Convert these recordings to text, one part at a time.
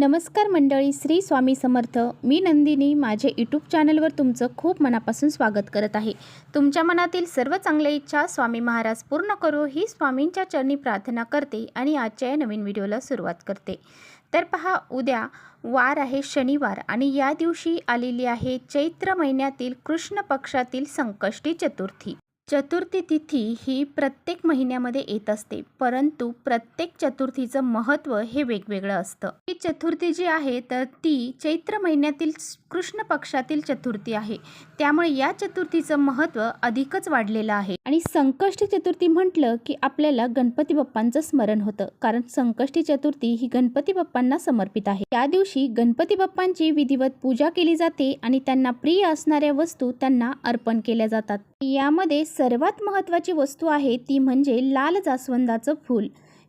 नमस्कार मंडळी श्री स्वामी समर्थ. मी नंदिनी. माझे यूट्यूब चॅनलवर तुमचं खूप मनापासून स्वागत करत आहे. तुमच्या मनातील सर्व चांगल्या इच्छा स्वामी महाराज पूर्ण करो ही स्वामींच्या चरणी प्रार्थना करते आणि आजच्या या नवीन व्हिडिओला सुरुवात करते. तर पहा उद्या वार आहे शनिवार आणि या दिवशी आलेली आहे चैत्र महिन्यातील कृष्ण पक्षातील संकष्टी चतुर्थी. चतुर्थी तिथी ही प्रत्येक महिन्यामध्ये येत असते परंतु प्रत्येक चतुर्थीचं महत्त्व हे वेगवेगळं असतं. ही चतुर्थी जी आहे तर ती चैत्र महिन्यातील कृष्ण पक्षातील चतुर्थी आहे. त्यामुळे या चतुर्थीचं महत्त्व अधिकच वाढलेलं आहे. आणि संकष्टी चतुर्थी म्हटलं की आपल्याला गणपती बाप्पांचं स्मरण होतं कारण संकष्टी चतुर्थी ही गणपती बाप्पांना समर्पित आहे. त्या दिवशी गणपती बाप्पांची विधिवत पूजा केली जाते आणि त्यांना प्रिय असणाऱ्या वस्तू त्यांना अर्पण केल्या जातात. यामध्ये सर्वात महत्त्वाची वस्तू आहे ती म्हणजे लाल जास्वंदाचं फूल.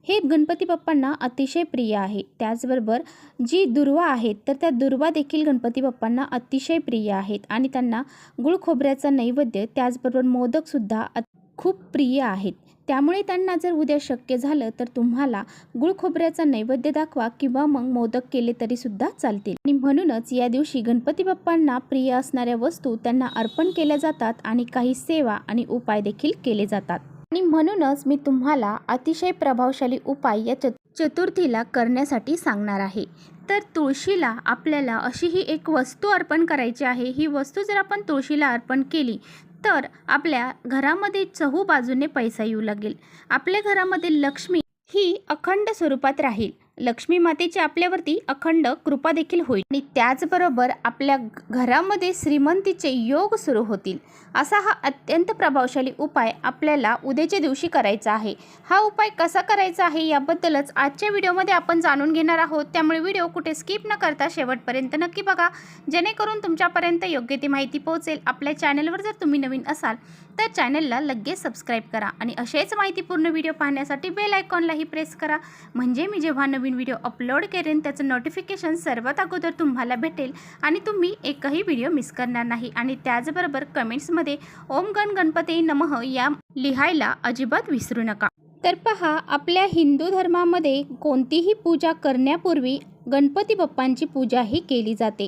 हे गणपती बाप्पांना अतिशय प्रिय आहे. त्याचबरोबर जी दुर्वा आहेत तर त्या दुर्वा देखील गणपती बाप्पांना अतिशय प्रिय आहेत आणि त्यांना गुळ खोबऱ्याचा नैवेद्य त्याचबरोबर मोदकसुद्धा अ खूप प्रिय आहेत. त्यामुळे त्यांना जर उद्या शक्य झालं तर तुम्हाला गुळ खोबऱ्याचा नैवेद्य दाखवा किंवा मग मोदक केले तरी सुद्धा चालतील. आणि म्हणूनच या दिवशी गणपती बाप्पांना प्रिय असणाऱ्या वस्तू त्यांना अर्पण केल्या जातात आणि काही सेवा आणि उपाय देखील केले जातात. आणि म्हणूनच मी तुम्हाला अतिशय प्रभावशाली उपाय या चतुर्थीला करण्यासाठी सांगणार आहे. तर तुळशीला आपल्याला अशी ही एक वस्तू अर्पण करायची आहे. ही वस्तू जर आपण तुळशीला अर्पण केली तर आपल्या घरामध्ये चहू बाजूने पैसा येऊ लागेल. आपल्या घरामध्ये लक्ष्मी ही अखंड स्वरूपात राहील. लक्ष्मी मातेची आपल्यावरती अखंड कृपा देखील होईल. आणि त्याचबरोबर आपल्या घरामध्ये श्रीमंतीचे योग सुरू होतील. असा हा अत्यंत प्रभावशाली उपाय आपल्याला उद्याच्या दिवशी करायचा आहे. हा उपाय कसा करायचा आहे याबद्दलच आजच्या व्हिडिओमध्ये आपण जाणून घेणार आहोत. त्यामुळे व्हिडिओ कुठे स्किप न करता शेवटपर्यंत नक्की बघा. जेणेकरून तुमच्यापर्यंत योग्य ती माहिती पोहोचेल. आपल्या चॅनलवर जर तुम्ही नवीन असाल तर चॅनलला लगेच सबस्क्राईब करा. आणि असेच माहितीपूर्ण व्हिडिओ पाहण्यासाठी बेल आयकॉनलाही प्रेस करा. म्हणजे मी जेव्हा नवीन व्हिडिओ अपलोड करेन त्याचं नोटिफिकेशन सर्वात अगोदर तुम्हाला भेटेल आणि तुम्ही एकही व्हिडिओ मिस करणार नाही. आणि त्याचबरोबर कमेंट्समध्ये ओम गण गणपती नमः या लिहायला अजिबात विसरू नका. तर पहा आपल्या हिंदू धर्मामध्ये कोणतीही पूजा करण्यापूर्वी गणपती बाप्पांची पूजाही केली जाते.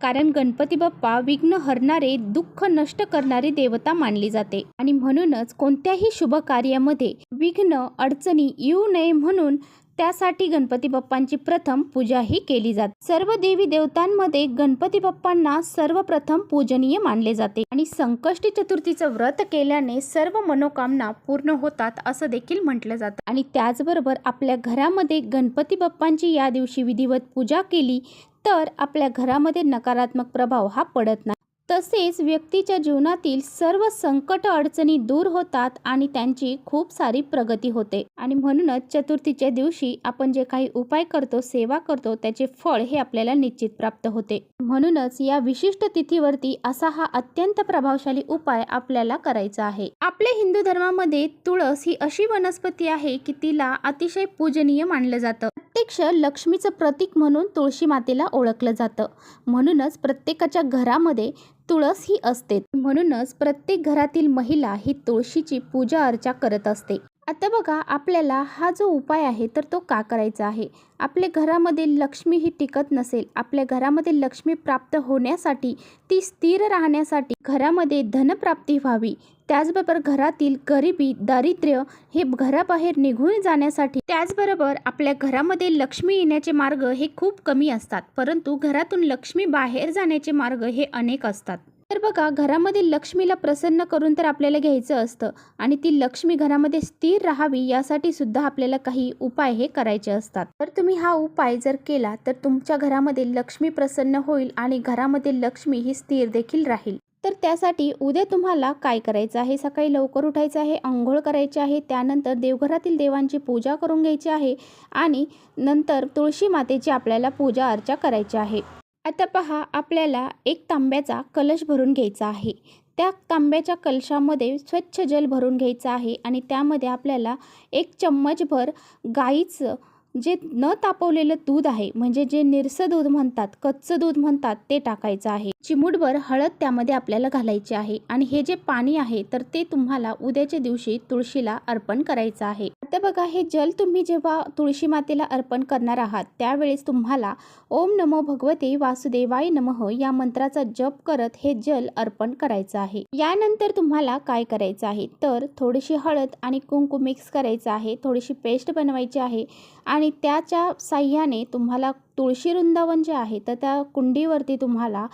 कारण गणपती बाप्पा विघ्न हरणारे दुःख नष्ट करणारी देवता मानली जाते. आणि म्हणूनच कोणत्याही शुभ कार्यामध्ये विघ्न अडचणी येऊ नये म्हणून त्यासाठी गणपती बाप्पांची प्रथम पूजा ही केली जाते. सर्व देवी देवतांमध्ये गणपती बाप्पांना सर्वप्रथम पूजनीय मानले जाते आणि संकष्टी चतुर्थीचं व्रत केल्याने सर्व मनोकामना पूर्ण होतात असं देखील म्हटलं जातं. आणि त्याचबरोबर आपल्या घरामध्ये गणपती बाप्पांची या दिवशी विधिवत पूजा केली तर आपल्या घरामध्ये नकारात्मक प्रभाव हा पडत नाही. तसेच व्यक्तीच्या जीवनातील सर्व संकट अडचणी दूर होतात आणि त्यांची खूप सारी प्रगती होते. आणि म्हणूनच चतुर्थीच्या दिवशी आपण जे काही उपाय करतो सेवा करतो त्याचे फळ हे आपल्याला निश्चित प्राप्त होते. म्हणूनच या विशिष्ट तिथीवरती असा हा अत्यंत प्रभावशाली उपाय आपल्याला करायचा आहे. आपल्या हिंदू धर्मामध्ये तुळस ही अशी वनस्पती आहे की तिला अतिशय पूजनीय मानलं जातं. प्रत्यक्ष लक्ष्मीचं प्रतीक म्हणून तुळशी मातेला ओळखलं जातं. म्हणूनच प्रत्येकाच्या घरामध्ये तुळस ही असते. म्हणूनच प्रत्येक घरातील महिला ही तुळशीची पूजा अर्चा करत असते. आता बघा आपल्याला हा जो उपाय आहे तर तो का करायचा आहे? आपल्या घरामध्ये लक्ष्मी ही टिकत नसेल आपल्या घरामध्ये लक्ष्मी प्राप्त होण्यासाठी ती स्थिर राहण्यासाठी घरामध्ये धनप्राप्ती व्हावी. त्याचबरोबर घरातील गरिबी दारिद्र्य हे घराबाहेर निघून जाण्यासाठी त्याचबरोबर आपल्या घरामध्ये लक्ष्मी येण्याचे मार्ग हे खूप कमी असतात. परंतु घरातून लक्ष्मी बाहेर जाण्याचे मार्ग हे अनेक असतात. तर बघा घरामध्ये लक्ष्मीला प्रसन्न करून तर आपल्याला घ्यायचं असतं आणि ती लक्ष्मी घरामध्ये स्थिर राहावी यासाठी सुद्धा आपल्याला काही उपाय हे करायचे असतात. तर तुम्ही हा उपाय जर केला तर तुमच्या घरामध्ये लक्ष्मी प्रसन्न होईल आणि घरामध्ये लक्ष्मी ही स्थिर देखील राहील. तर त्यासाठी उद्या तुम्हाला काय करायचं आहे? सकाळी लवकर उठायचं आहे आंघोळ करायची आहे त्यानंतर देवघरातील देवांची पूजा करून घ्यायची आहे आणि नंतर तुळशी मातेची आपल्याला पूजा अर्चा करायची आहे. आता पहा आपल्याला एक तांब्याचा कलश भरून घ्यायचा आहे. त्या तांब्याच्या कलशामध्ये स्वच्छ जल भरून घ्यायचं आहे आणि त्यामध्ये आपल्याला एक चम्मचभर गाईचं जे न तापवलेलं दूध आहे म्हणजे जे निरसं दूध म्हणतात कच्चं दूध म्हणतात ते टाकायचं आहे. चिमूटभर हळद त्यामध्ये आपल्याला घालायची आहे आणि हे जे पाणी आहे तर ते तुम्हाला उद्याच्या दिवशी तुळशीला अर्पण करायचं आहे. आता बघा हे जल तुम्ही जेव्हा तुळशी मातेला अर्पण करणार आहात त्यावेळेस तुम्हाला ओम नमो भगवते वासुदेवाय नमः या मंत्राचा जप करत हे जल अर्पण करायचं आहे. यानंतर तुम्हाला काय करायचं आहे? तर थोडीशी हळद आणि कुंकू मिक्स करायचं आहे थोडीशी पेस्ट बनवायची आहे आणि त्याच्या साह्याने तुम्हाला तुळशी वृंदावन जे आहे तर त्या कुंडीवरती तुम्हाला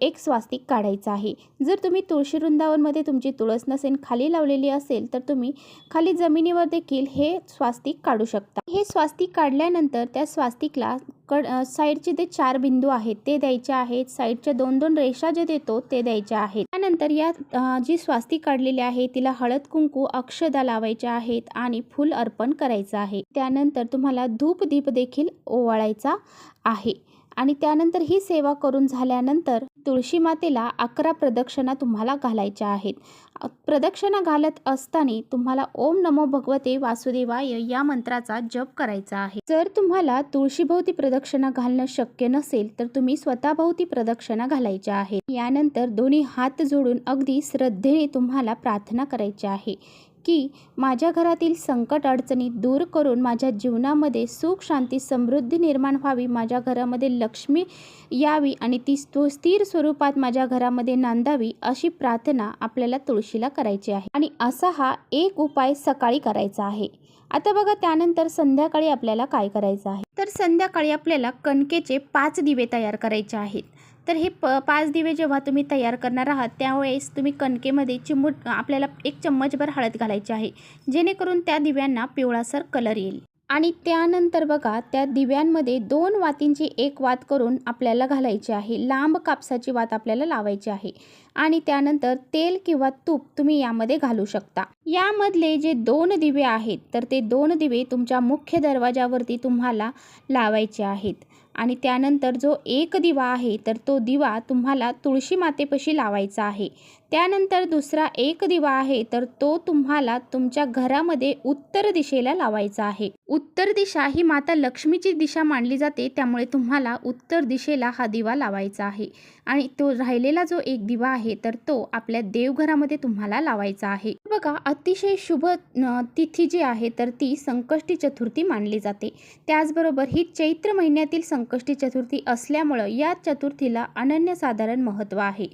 एक स्वास्तिक काढायचं आहे. जर तुम्ही तुळशी वृंदावनमध्ये तुमची तुळस नसेल खाली लावलेली असेल तर तुम्ही खाली जमिनीवर देखील हे स्वास्तिक काढू शकता. हे स्वास्तिक काढल्यानंतर त्या स्वास्तिकला कड साईडचे ते चार बिंदू आहेत ते द्यायचे आहेत. साईडच्या दोन दोन रेषा जे देतो ते द्यायच्या आहेत. त्यानंतर या जी स्वास्तिक काढलेली आहे तिला हळद कुंकू अक्षदा लावायच्या आहेत आणि फुल अर्पण करायचं आहे. त्यानंतर तुम्हाला धूप दीप देखील ओवाळायचा आहे. आणि त्यानंतर ही सेवा करून झाल्यानंतर तुळशी मातेला अकरा प्रदक्षिणा तुम्हाला घालायच्या आहेत. प्रदक्षिणा घालत असताना तुम्हाला ओम नमो भगवते वासुदेवाय या मंत्राचा जप करायचा आहे. जर तुम्हाला तुळशीभोवती प्रदक्षिणा घालणं शक्य नसेल तर तुम्ही स्वतःभोवती प्रदक्षिणा घालायच्या आहेत. यानंतर दोन्ही हात जोडून अगदी श्रद्धेने तुम्हाला प्रार्थना करायची आहे. की माझ्या घरातील संकट अडचणी दूर करून माझ्या जीवनामध्ये सुख शांती समृद्धी निर्माण व्हावी माझ्या घरामध्ये लक्ष्मी यावी आणि ती स्तो- स्थिर स्वरूपात माझ्या घरामध्ये नांदावी अशी प्रार्थना आपल्याला तुळशीला करायची आहे. आणि असा हा एक उपाय सकाळी करायचा आहे. आता बघा त्यानंतर संध्याकाळी आपल्याला काय करायचं आहे? तर संध्याकाळी आपल्याला कणकेचे पाच दिवे तयार करायचे आहेत. तर हे प पाच दिवे जेव्हा तुम्ही तयार करणार आहात त्यावेळेस तुम्ही कणकेमध्ये चिमूट आपल्याला एक चम्मचभर हळद घालायची आहे. जेणेकरून त्या दिव्यांना पिवळासर कलर येईल. आणि त्यानंतर बघा त्या दिव्यांमध्ये दोन वातींची एक वात करून आपल्याला घालायची आहे. लांब कापसाची वात आपल्याला लावायची आहे. आणि त्यानंतर तेल किंवा तूप तुम्ही यामध्ये घालू शकता. यामधले जे दोन दिवे आहेत तर ते दोन दिवे तुमच्या मुख्य दरवाजावरती तुम्हाला लावायचे आहेत. आणि त्यानंतर जो एक दिवा आहे तर तो दिवा तुम्हाला तुळशी मातेपाशी लावायचा आहे. त्यानंतर दुसरा एक दिवा आहे तर तो तुम्हाला तुमच्या घरामध्ये उत्तर दिशेला लावायचा आहे. उत्तर दिशा ही माता लक्ष्मीची दिशा मानली जाते त्यामुळे तुम्हाला उत्तर दिशेला हा दिवा लावायचा आहे. आणि तो राहिलेला जो एक दिवा आहे तर तो आपल्या देवघरामध्ये तुम्हाला लावायचा आहे. बघा अतिशय शुभ तिथी जी आहे तर ती संकष्टी चतुर्थी मानली जाते. त्याचबरोबर ही चैत्र महिन्यातील संकष्टी चतुर्थी असल्यामुळं या चतुर्थीला अनन्यसाधारण महत्त्व आहे.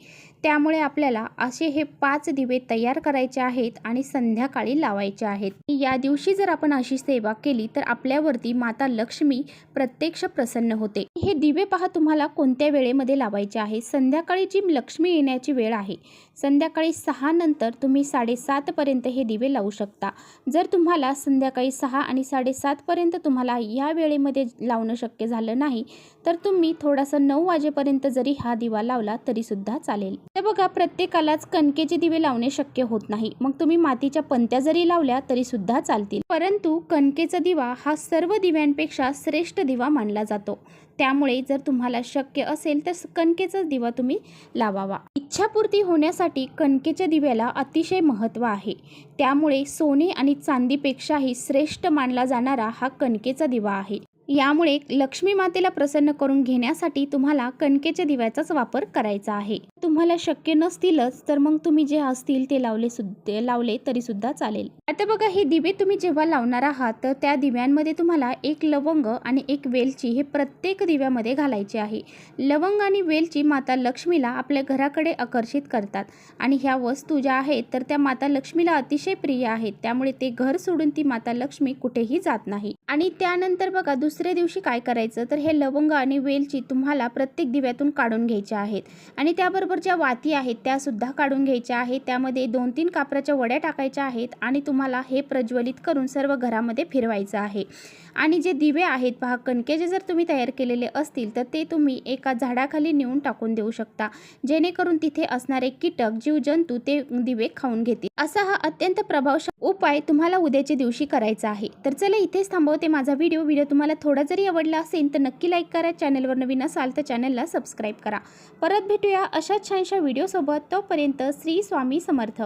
त्यामुळे आपल्याला असे हे पाच दिवे तयार करायचे आहेत आणि संध्याकाळी लावायचे आहेत. या दिवशी जर आपण अशी सेवा केली तर आपल्यावरती माता लक्ष्मी प्रत्यक्ष प्रसन्न होते. हे दिवे पहा तुम्हाला कोणत्या वेळेमध्ये लावायचे आहे? संध्याकाळी जी लक्ष्मी येण्याची वेळ आहे संध्याकाळी सहा नंतर तुम्ही साडेसातपर्यंत हे दिवे लावू शकता. जर तुम्हाला संध्याकाळी सहा आणि साडेसातपर्यंत तुम्हाला या वेळेमध्ये लावणं शक्य झालं नाही तर तुम्ही थोडासा नऊ वाजेपर्यंत जरी हा दिवा लावला तरीसुद्धा चालेल. तर बघा प्रत्येकालाच कणकेचे दिवे लावणे शक्य होत नाही. मग तुम्ही मातीच्या पंत्या जरी लावल्या तरीसुद्धा चालतील. परंतु कणकेचा दिवा हा सर्व दिव्यांपेक्षा श्रेष्ठ दिवा मानला जातो. त्यामुळे जर तुम्हाला शक्य असेल तर कणकेचा दिवा तुम्ही लावावा. इच्छापूर्ती होण्यासाठी कणकेच्या दिव्याला अतिशय महत्त्व आहे. त्यामुळे सोने आणि चांदीपेक्षाही श्रेष्ठ मानला जाणारा हा कणकेचा दिवा आहे. यामुळे लक्ष्मी मातेला प्रसन्न करून घेण्यासाठी तुम्हाला कणकेच्या दिव्याचाच वापर करायचा आहे. तुम्हाला शक्य नसतीलच तर मग तुम्ही जे असतील ते लावले सुद्धा लावले तरीसुद्धा चालेल. आता बघा हे दिवे तुम्ही जेव्हा लावणार आहात तर त्या दिव्यांमध्ये तुम्हाला एक लवंग आणि एक वेलची हे प्रत्येक दिव्यामध्ये घालायचे आहे. लवंग आणि वेलची माता लक्ष्मीला आपल्या घराकडे आकर्षित करतात. आणि ह्या वस्तू ज्या आहेत तर त्या माता लक्ष्मीला अतिशय प्रिय आहेत. त्यामुळे ते घर सोडून ती माता लक्ष्मी कुठेही जात नाही. आणि त्यानंतर बघा दुसऱ्या दिवशी काय करायचं तर हे लवंग आणि वेलची तुम्हाला प्रत्येक दिव्यातून काढून घ्यायचे आहेत. आणि त्याबरोबर ज्या वाती आहेत त्या सुद्धा काढून घ्यायच्या आहेत. त्यामध्ये दोन तीन कापराच्या वड्या टाकायच्या आहेत आणि तुम्हाला हे प्रज्वलित करून सर्व घरामध्ये फिरवायचं आहे. आणि जे दिवे आहेत पहा कणकेचे जर तुम्ही तयार केलेले असतील तर ते तुम्ही एका झाडाखाली नेऊन टाकून देऊ शकता. जेणेकरून तिथे असणारे कीटक जीवजंतू ते दिवे खाऊन घेतील. असा हा अत्यंत प्रभावशाली उपाय तुम्हाला उद्याच्या दिवशी करायचा आहे. तर चला इथेच थांबवते माझा व्हिडिओ. व्हिडिओ तुम्हाला थोडा जरी आवडला असेल तर नक्की लाईक करा. चॅनलवर नवीन असाल तर चॅनलला सबस्क्राईब करा. परत भेटूया अशा अशाच छानशा व्हिडिओसोबत तोपर्यंत श्री स्वामी समर्थ.